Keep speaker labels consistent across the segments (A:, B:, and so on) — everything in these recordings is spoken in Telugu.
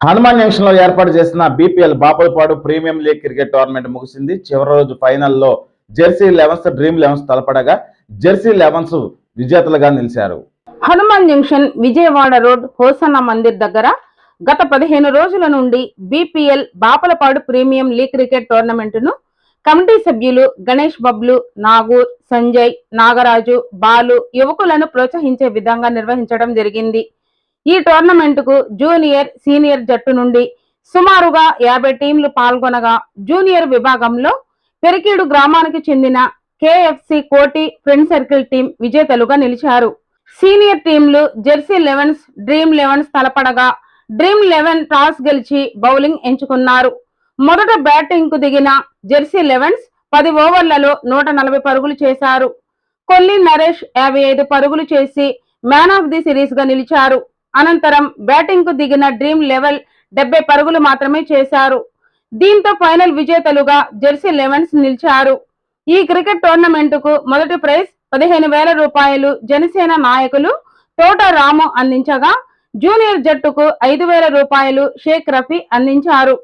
A: హనుమాన్ జంక్షన్లో ఏర్పాటు చేసిన BPL Bapulapadu premier league cricket tournament ముగిసింది. చివరి రోజు ఫైనల్లో జెర్సీ లెవెన్స్ డ్రీమ్ లెవెన్స్ తలపడగా జెర్సీ లెవెన్స్ విజేతలుగా నిలిచారు.
B: Hanuman junction Vijayawada road Hosanna Mandir దగ్గర గత పదిహేను రోజుల నుండి BPL Bapulapadu premier league cricket టోర్నమెంటును committee సభ్యులు గణేష్ బబ్లు నాగూర్ సంజయ్ నాగరాజు బాలు యువకులను ప్రోత్సహించే విధంగా నిర్వహించడం జరిగింది. ఈ టోర్నమెంటుకు జూనియర్ సీనియర్ జట్టు నుండి సుమారుగా యాభై టీంలు పాల్గొనగా జూనియర్ విభాగంలో పెరికీడు గ్రామానికి చెందిన కేఎఫ్సి కోటి ఫ్రెండ్ సర్కిల్ టీం విజేతలుగా నిలిచారు. సీనియర్ టీంలు జెర్సీ లెవెన్స్ డ్రీమ్ లెవెన్స్ తలపడగా డ్రీమ్ లెవెన్ టాస్ గెలిచి బౌలింగ్ ఎంచుకున్నారు. మొదట బ్యాటింగ్కు దిగిన జెర్సీ లెవెన్స్ పది ఓవర్లలో నూట నలభై పరుగులు చేశారు. కొల్లి నరేష్ యాభై ఐదు పరుగులు చేసి మ్యాన్ ఆఫ్ ది సిరీస్గా నిలిచారు. అనంతరం బ్యాటింగ్కు దిగిన డ్రీమ్ లెవెల్ డెబ్బై పరుగులు మాత్రమే చేశారు. దీంతో ఫైనల్ విజేతలుగా జెర్సీ లెవెన్స్ నిలిచారు. ఈ క్రికెట్ టోర్నమెంట్కు మొదటి ప్రైజ్ పదిహేను వేల రూపాయలు జనసేన నాయకులు తోట రాము అందించగా జూనియర్ జట్టుకు ఐదు వేల రూపాయలు షేక్ రఫీ అందించారు.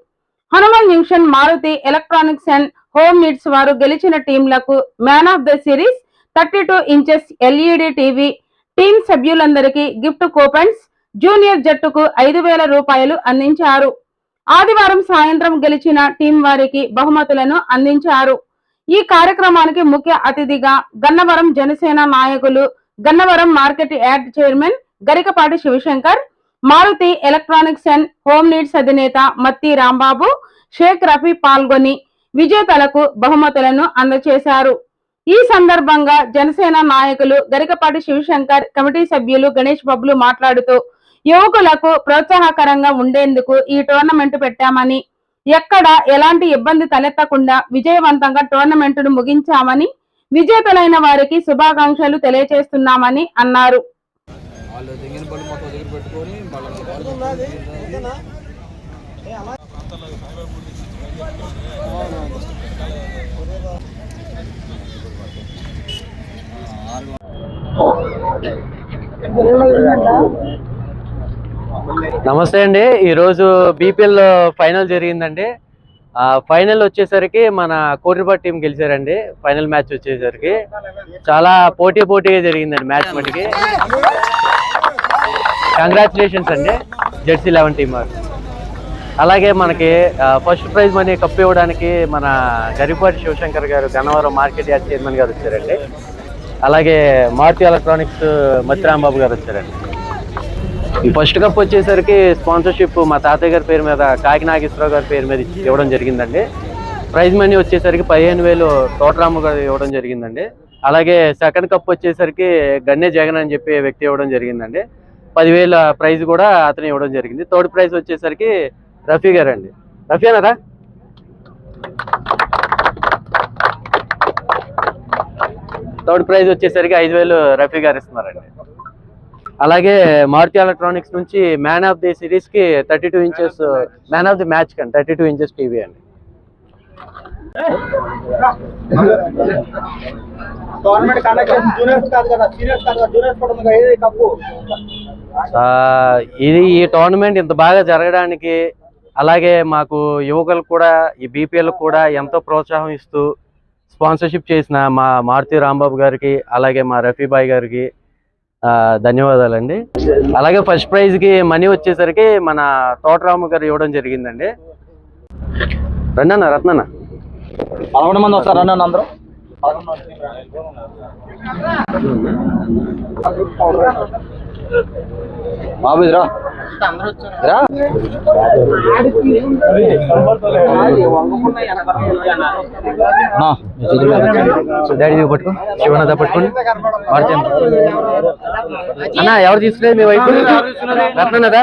B: Hanuman junction Maruti electronics and home needs వారు గెలిచిన టీంలకు man of the series thirty two inches LED TV team సభ్యులందరికీ గిఫ్ట్ కూపన్స్ జూనియర్ జట్టుకు ఐదు వేల రూపాయలు అందించారు. ఆదివారం సాయంత్రం గెలిచిన టీం వారికి బహుమతులను అందించారు. ఈ కార్యక్రమానికి ముఖ్య అతిథిగా గన్నవరం జనసేన నాయకులు Gannavaram market yard chairman Garikapati Shivashankar Maruti electronics and home needs అధినేత మత్తి రాంబాబు షేక్ రఫీ పాల్గొని విజేతలకు బహుమతులను అందజేశారు ఈ సందర్భంగా జనసేన నాయకులు గరికపాటి శివశంకర్ కమిటీ సభ్యులు గణేష్ బాబులు మాట్లాడుతూ యువకులకు ప్రోత్సాహకరంగా ఉండేందుకు ఈ టోర్నమెంట్ పెట్టామని ఎక్కడ ఎలాంటి ఇబ్బంది తలెత్తకుండా విజయవంతంగా టోర్నమెంటును ముగించామని విజేతలైన వారికి శుభాకాంక్షలు తెలియజేస్తున్నామని అన్నారు
C: వాళ్ళు దిగిన పళ్ళు మొత్తం దగ్గర పెట్టుకొని వాళ్ళ
D: నమస్తే అండి. ఈరోజు బీపీఎల్ ఫైనల్ జరిగిందండి. ఫైనల్ వచ్చేసరికి మన కోటిపాటి టీం గెలిచారండి. ఫైనల్ మ్యాచ్ వచ్చేసరికి. చాలా పోటీ పోటీగా జరిగిందండి మ్యాచ్ మటుకి. కంగ్రాచులేషన్స్ అండి జెర్సీ లెవెన్ టీమ్ వారు. అలాగే మనకి ఫస్ట్ ప్రైజ్ మనీ కప్ ఇవ్వడానికి మన గరిపాటి శివశంకర్ గారు గన్నవరం మార్కెట్ యార్డ్ చైర్మన్ గారు వచ్చారండి. అలాగే మారుతి ఎలక్ట్రానిక్స్ మత్తిరాంబాబు గారు వచ్చారండి. ఫస్ట్ కప్ వచ్చేసరికి స్పాన్సర్షిప్ మా తాతయ్య గారి పేరు మీద కాకి నాగేశ్వరరావు గారి పేరు మీద ఇవ్వడం జరిగిందండి. ప్రైజ్ మనీ వచ్చేసరికి పదిహేను వేలు తోటరాము గారు ఇవ్వడం జరిగిందండి. అలాగే సెకండ్ కప్ వచ్చేసరికి గన్నే జగన్ అని చెప్పి వ్యక్తి ఇవ్వడం జరిగిందండి. పదివేల ప్రైజ్ కూడా అతను ఇవ్వడం జరిగింది. థర్డ్ ప్రైజ్ వచ్చేసరికి రఫీ గారు అండి రఫీ అన్నారా? థర్డ్ ప్రైజ్ వచ్చేసరికి ఐదు వేలు రఫీ గారు ఇస్తున్నారండి. అలాగే మారుతి ఎలక్ట్రానిక్స్ నుంచి man of the సిరీస్కి thirty two inches man of the match కండి థర్టీ టూ ఇంచెస్ టీవీ అండి. ఇది ఈ టోర్నమెంట్ ఇంత బాగా జరగడానికి అలాగే మాకు యువకులకు కూడా ఈ బీపీఎల్ కూడా ఎంతో ప్రోత్సాహం ఇస్తూ స్పాన్సర్షిప్ చేసిన మా మారుతి రాంబాబు గారికి అలాగే మా రఫీబాయ్ గారికి ధన్యవాదాలండి. అలాగే ఫస్ట్ ప్రైజ్కి మనీ వచ్చేసరికి మన తోటరాము గారు ఇవ్వడం జరిగిందండి. రండి రత్నన్న.
E: పదకొండు మంది వస్తారు రండి అందరూ. బాబు ఇదిరా.
D: డాడీ పట్టుకో. శివనాథ పట్టుకోండి. మార్చండి. అన్న ఎవరు తీసుకునేది మీ వైపు? రత్నదా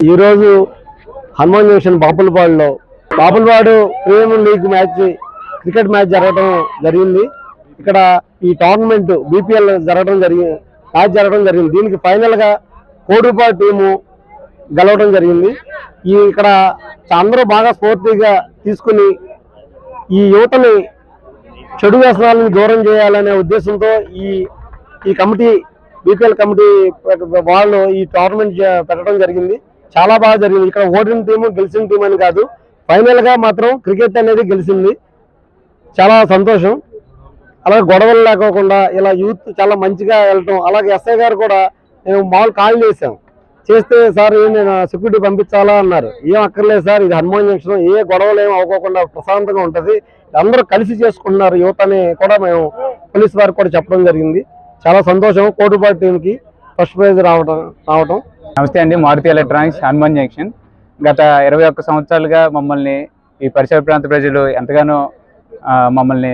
F: ఈరోజు Hanuman junction బాపులపాడులో. Bapulapadu premium league match cricket match జరగడం జరిగింది. ఇక్కడ ఈ టోర్నమెంట్ బీపీఎల్ జరగడం జరిగింది మ్యాచ్ జరగడం జరిగింది. దీనికి ఫైనల్గా గా టీము గెలవడం జరిగింది. ఈ ఇక్కడ అందరూ బాగా స్ఫూర్తిగా తీసుకుని ఈ యువతని చెడు వ్యసనాలను దూరం చేయాలనే ఉద్దేశంతో ఈ ఈ కమిటీ బీపీఎల్ కమిటీ వాళ్ళు ఈ టోర్నమెంట్ పెట్టడం జరిగింది. చాలా బాగా జరిగింది. ఇక్కడ ఓడిన టీము గెలిచిన టీం అని కాదు. ఫైనల్గా మాత్రం క్రికెట్ అనేది గెలిచింది. చాలా సంతోషం. అలాగే గొడవలు లేకోకుండా ఇలా యూత్ చాలా మంచిగా వెళ్ళటం. అలాగే ఎస్ఐ గారు కూడా మేము మామూలు కాల్ చేసాం చేస్తే సార్ నేను సెక్యూరిటీ పంపించాలా? అన్నారు. ఏం అక్కర్లేదు సార్ ఇది హనుమాన్ జంక్షన్. ఏ గొడవలు ఏం అవ్వకోకుండా ప్రశాంతంగా ఉంటుంది. అందరూ కలిసి చేసుకుంటున్నారు. యువత అని కూడా మేము పోలీస్ వారికి కూడా చెప్పడం జరిగింది. చాలా సంతోషం. కోటిపాటి టీంకి ఫస్ట్ ప్రైజ్ రావడం రావడం
G: నమస్తే అండి మారుతి ఎలక్ట్రానిక్స్ హనుమాన్ జంక్షన్. గత ఇరవై ఒక్క సంవత్సరాలుగా మమ్మల్ని ఈ పరిసర ప్రాంత ప్రజలు ఎంతగానో మమ్మల్ని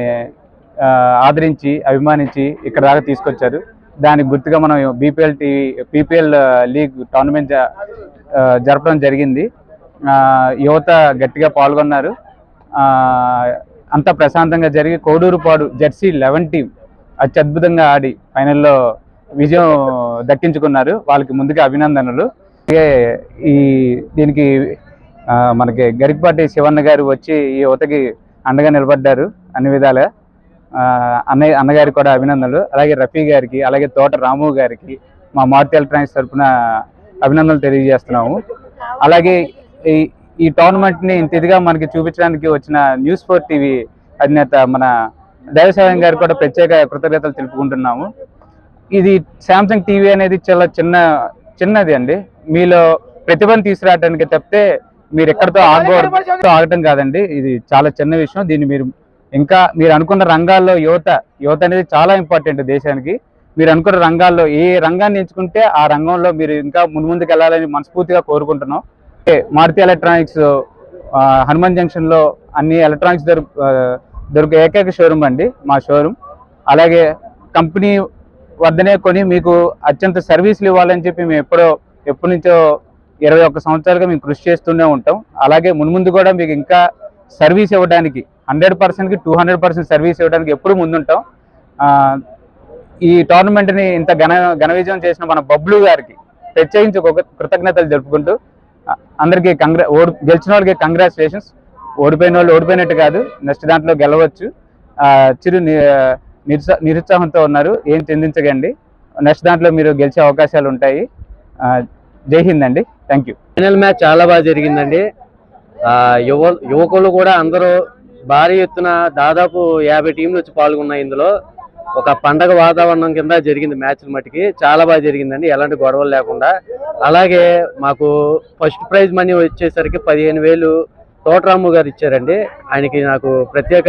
G: ఆదరించి అభిమానించి ఇక్కడ దాకా తీసుకొచ్చారు. దానికి గుర్తుగా మనం BPL T PPL league tournament జరపడం జరిగింది. యువత గట్టిగా పాల్గొన్నారు. అంత అంతా ప్రశాంతంగా జరిగి కోడూరుపాడు జెర్సీ లెవెన్ టీం అత్యద్భుతంగా ఆడి ఫైనల్లో విజయం దక్కించుకున్నారు. వాళ్ళకి ముందుగా అభినందనలు. ఈ దీనికి మనకి గరికపాటి శివన్న గారు వచ్చి ఈ యువతకి అండగా నిలబడ్డారు అన్ని విధాలుగా. అన్నయ్య అన్నగారికి కూడా అభినందనలు. అలాగే రఫీ గారికి అలాగే తోట రాము గారికి మా మారుతి ఎలక్ట్రానిక్స్ తరఫున అభినందనలు తెలియజేస్తున్నాము. అలాగే ఈ ఈ టోర్నమెంట్ని ఇంత ఇదిగా మనకి చూపించడానికి వచ్చిన న్యూస్ ఫోర్ టీవీ అధినేత మన దైవసేవం గారికి కూడా ప్రత్యేక కృతజ్ఞతలు తెలుపుకుంటున్నాము. ఇది శాంసంగ్ టీవీ అనేది చాలా చిన్న చిన్నది అండి. మీలో ప్రతిభను తీసుకురావడానికి తప్పితే మీరు ఎక్కడితో ఆగకూడదు. ఆగటం కాదండి. ఇది చాలా చిన్న విషయం. దీన్ని మీరు ఇంకా మీరు అనుకున్న రంగాల్లో యువత యువత అనేది చాలా ఇంపార్టెంట్ దేశానికి. మీరు అనుకున్న రంగాల్లో ఏ రంగాన్ని ఎంచుకుంటే ఆ రంగంలో మీరు ఇంకా మున్ముందుకు వెళ్ళాలని మనస్ఫూర్తిగా కోరుకుంటున్నాం. మారుతి ఎలక్ట్రానిక్స్ హనుమాన్ జంక్షన్లో అన్ని ఎలక్ట్రానిక్స్ దొరుకు దొరికే ఏకైక షోరూమ్ అండి మా షోరూమ్ అలాగే కంపెనీ వద్దనే కొని మీకు అత్యంత సర్వీసులు ఇవ్వాలని చెప్పి మేము ఎప్పుడో ఎప్పటి నుంచో ఇరవై ఒక్క సంవత్సరాలుగా మేము కృషి చేస్తూనే ఉంటాం. అలాగే మున్ముందు కూడా మీకు ఇంకా సర్వీస్ ఇవ్వడానికి హండ్రెడ్ పర్సెంట్కి టూ హండ్రెడ్ పర్సెంట్ సర్వీస్ ఇవ్వడానికి ఎప్పుడు ముందుంటాం. ఈ టోర్నమెంట్ని ఇంత ఘన ఘన విజయం చేసిన మన బబ్లు గారికి ప్రత్యేకించి ఒక కృతజ్ఞతలు జరుపుకుంటూ అందరికీ కంగ్రా ఓడి గెలిచిన వాళ్ళకి కంగ్రాచులేషన్స్ ఓడిపోయిన వాళ్ళు ఓడిపోయినట్టు కాదు నెక్స్ట్ దాంట్లో గెలవచ్చు. చిరు నిరుత్సా నిరుత్సాహంతో ఉన్నారు. ఏం చింతించకండి. నెక్స్ట్ దాంట్లో మీరు గెలిచే అవకాశాలు ఉంటాయి. ఆ, జై హింద్ అండి. Thank you.
D: ఫైనల్ మ్యాచ్ చాలా బాగా జరిగిందండి. యువ యువకులు కూడా అందరూ భారీ ఎత్తున దాదాపు యాభై టీంలు వచ్చి పాల్గొన్నాయి ఇందులో. ఒక పండగ వాతావరణం కింద జరిగింది మ్యాచ్ మట్టికి. చాలా బాగా జరిగిందండి. ఎలాంటి గొడవలు లేకుండా. అలాగే మాకు ఫస్ట్ ప్రైజ్ మనీ వచ్చేసరికి పదిహేను వేలు తోటరాము గారు ఇచ్చారండి. ఆయనకి నాకు ప్రత్యేక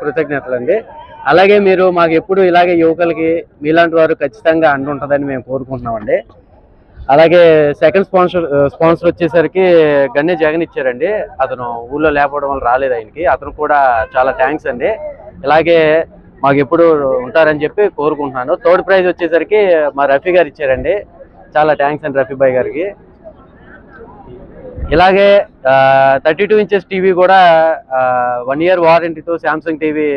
D: కృతజ్ఞతలు అండి అలాగే మీరు మాకు ఎప్పుడు ఇలాగే యువకులకి మీలాంటి వారు ఖచ్చితంగా అండ ఉంటుందని మేము కోరుకుంటున్నామండి. అలాగే సెకండ్ స్పాన్సర్ స్పాన్సర్ వచ్చేసరికి గణ్య జగన్ ఇచ్చారండి. అతను ఊళ్ళో లేకపోవడం వల్ల రాలేదు ఆయనకి. అతను కూడా చాలా థ్యాంక్స్ అండి. ఇలాగే మాకు ఎప్పుడు ఉంటారని చెప్పి కోరుకుంటున్నాను. థర్డ్ ప్రైజ్ వచ్చేసరికి మా రఫీ గారు ఇచ్చారండి. చాలా థ్యాంక్స్ అండి రఫీ భాయ్ గారికి. ఇలాగే థర్టీ టూ ఇంచెస్ టీవీ కూడా వన్ ఇయర్ వారంటీతో శాంసంగ్ టీవీ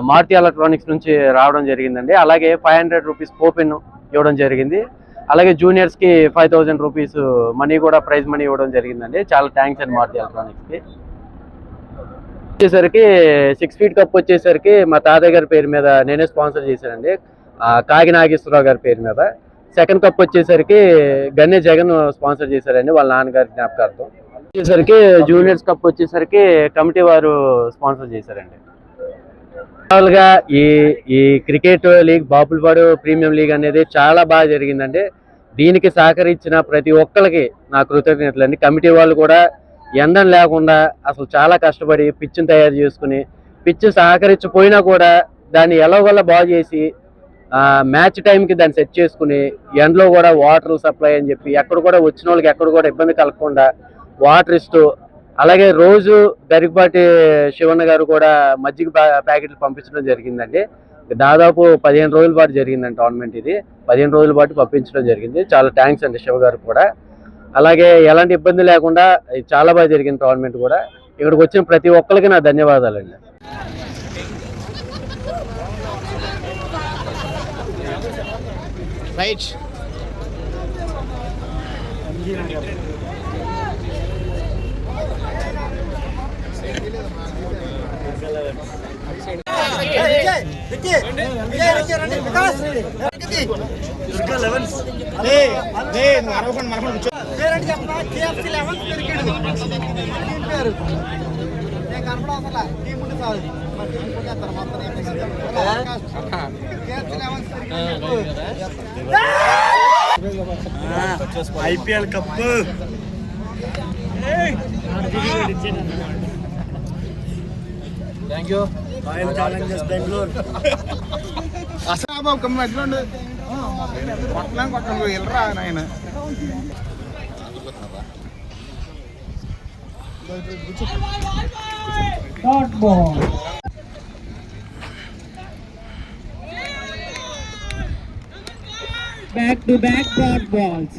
D: మారుతి ఎలక్ట్రానిక్స్ నుంచి రావడం జరిగిందండి. అలాగే ఫైవ్ హండ్రెడ్ రూపీస్ కోపెన్ ఇవ్వడం జరిగింది. అలాగే జూనియర్స్కి ఫైవ్ థౌసండ్ రూపీస్ మనీ కూడా ప్రైజ్ మనీ ఇవ్వడం జరిగిందండి. చాలా థ్యాంక్స్ అండి మారుతి ఎలక్ట్రానిక్స్కి వచ్చేసరికి సిక్స్ ఫీట్ కప్ వచ్చేసరికి మా తాతయ్య గారి పేరు మీద నేనే స్పాన్సర్ చేశానండి. ఆ, కాగి నాగేశ్వరరావు గారి పేరు మీద. సెకండ్ కప్ వచ్చేసరికి గన్నే జగన్ స్పాన్సర్ చేశారండి వాళ్ళ నాన్నగారి జ్ఞాపకార్థం. వచ్చేసరికి జూనియర్స్ కప్ వచ్చేసరికి కమిటీ వారు స్పాన్సర్ చేశారండి. మామూలుగా ఈ ఈ cricket league Bapulapadu premium league అనేది చాలా బాగా జరిగిందండి. దీనికి సహకరించిన ప్రతి ఒక్కరికి నా కృతజ్ఞతలండి. కమిటీ వాళ్ళు కూడా ఎండను లేకుండా అసలు చాలా కష్టపడి పిచ్చుని తయారు చేసుకుని పిచ్చి సహకరించిపోయినా కూడా దాన్ని ఎలాగోలా బాగు చేసి మ్యాచ్ టైంకి దాన్ని సెట్ చేసుకుని ఎండలో కూడా వాటర్ సప్లై అని చెప్పి ఎక్కడ కూడా వచ్చిన వాళ్ళకి ఎక్కడ కూడా ఇబ్బంది కలగకుండా వాటర్ ఇస్తూ అలాగే రోజు గరికపాటి శివన్న గారు కూడా మజ్జిగ ప్యా- ప్యాకెట్లు పంపించడం జరిగిందండి. దాదాపు పదిహేను రోజుల పాటు జరిగిందండి టోర్నమెంట్ ఇది. పదిహేను రోజుల పాటు పంపించడం జరిగింది. చాలా థ్యాంక్స్ అండి శివ గారు కూడా. అలాగే ఎలాంటి ఇబ్బంది లేకుండా చాలా బాగా జరిగింది టోర్నమెంట్ కూడా. ఇక్కడికి వచ్చిన ప్రతి ఒక్కరికి నా ధన్యవాదాలండి.
E: రైట్ చెప్పనా కేఎఫ్సీ లెవెన్ క్రికెట్ టీం పేరు నేను కనపడవసలా టీం ఉంటే చాలు మా టీం కొట్టేస్తారు మొత్తం KFC eleven IPL cup
C: Thank you
E: Royal Challengers Bengaluru అసలు బాబు కమ్మ ఎట్లుండు కొట్టలేం కొట్టడం వెళ్ళరా నాయన
H: back to back dot balls.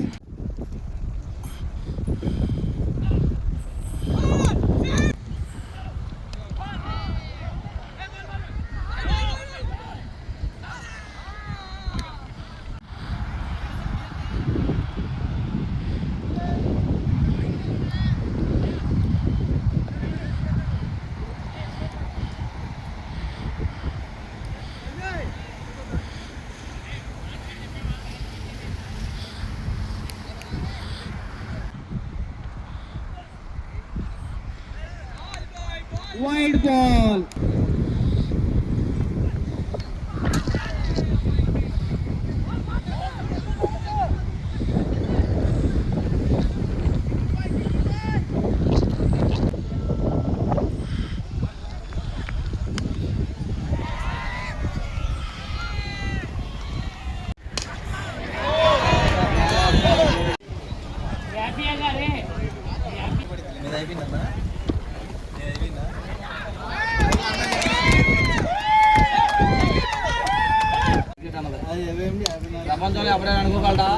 C: ప్రపంచంలో ఎప్పుడైనా అనుకోగలరా?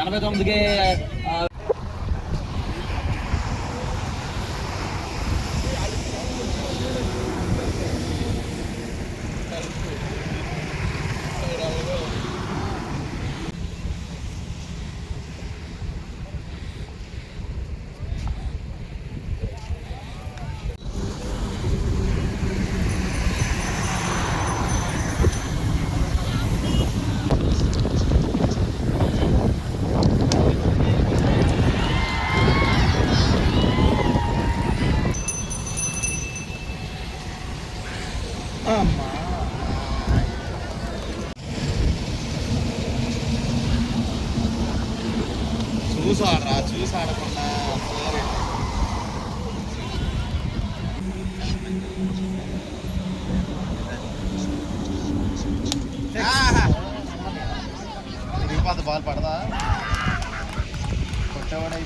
C: ఎనభై తొమ్మిదికి
E: பாடதான் கொட்டவனை